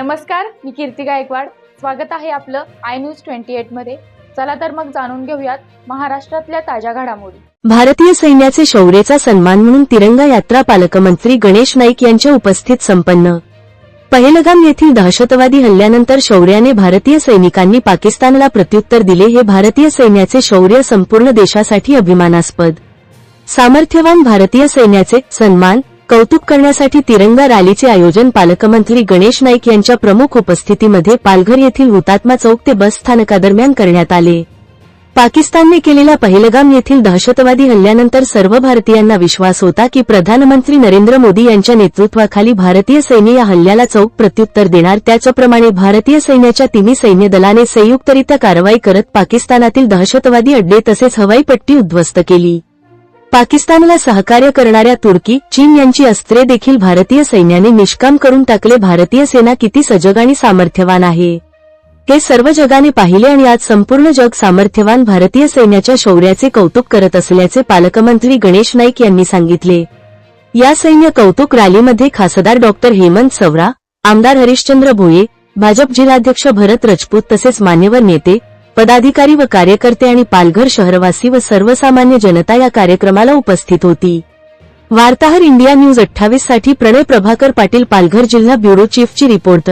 नमस्कार मी कीर्ती गायकवाड. स्वागत आहे आपलं आय न्यूज ट्वेंटी एटमध्ये. चला तर मग जाणून घेऊयात महाराष्ट्रातल्या ताज्या घडामोडी. भारतीय सैन्याचे शौर्याचा सन्मान म्हणून तिरंगा यात्रा पालकमंत्री गणेश नाईक यांच्या उपस्थित संपन्न. पहिलगाम येथील दहशतवादी हल्ल्यानंतर शौर्याने भारतीय सैनिकांनी पाकिस्तानला प्रत्युत्तर दिले हे भारतीय सैन्याचे शौर्य संपूर्ण देशासाठी अभिमानास्पद. सामर्थ्यवान भारतीय सैन्याचे सन्मान कौतुक करण्यासाठी तिरंगा रॅलीचे आयोजन पालकमंत्री गणेश नाईक यांच्या प्रमुख उपस्थितीमध्ये पालघर येथील हुतात्मा चौक ते बस स्थानकादरम्यान करण्यात आले. पाकिस्तानने केलेल्या पहिलगाम येथील दहशतवादी हल्ल्यानंतर सर्व भारतीयांना विश्वास होता की प्रधानमंत्री नरेंद्र मोदी यांच्या नेतृत्वाखाली भारतीय सैन्य या हल्ल्याला चौक प्रत्युत्तर देणार. त्याचप्रमाणे भारतीय सैन्याच्या तिन्ही सैन्य दलाने संयुक्तरित्या कारवाई करत पाकिस्तानातील दहशतवादी अड्डे तसेच हवाई पट्टी उद्ध्वस्त केली. पाकिस्तानला सहकार्य करणाऱ्या तुर्की चीन यांची अस्त्रे देखील भारतीय सैन्याने निष्काम करून टाकले. भारतीय सेना किती सजग आणि सामर्थ्यवान आहे? हे सर्व जगाने पाहिले आणि आज संपूर्ण जग सामर्थ्यवान भारतीय सैन्याच्या शौर्याचे कौतुक करत असल्याचे पालकमंत्री गणेश नाईक यांनी सांगितले. या सैन्य कौतुक रॅलीमध्ये खासदार डॉक्टर हेमंत सवरा आमदार हरिश्चंद्र भोये भाजप जिल्हाध्यक्ष भरत रजपूत तसेच मान्यवर नेते पदाधिकारी व कार्यकर्ते आणि पालघर शहरवासी व सर्वसामान्य जनता या कार्यक्रमाला उपस्थित होती. वार्ताहर इंडिया न्यूज अठ्ठावीससाठी प्रणय प्रभाकर पाटील पालघर जिल्हा ब्युरो चीफची रिपोर्ट.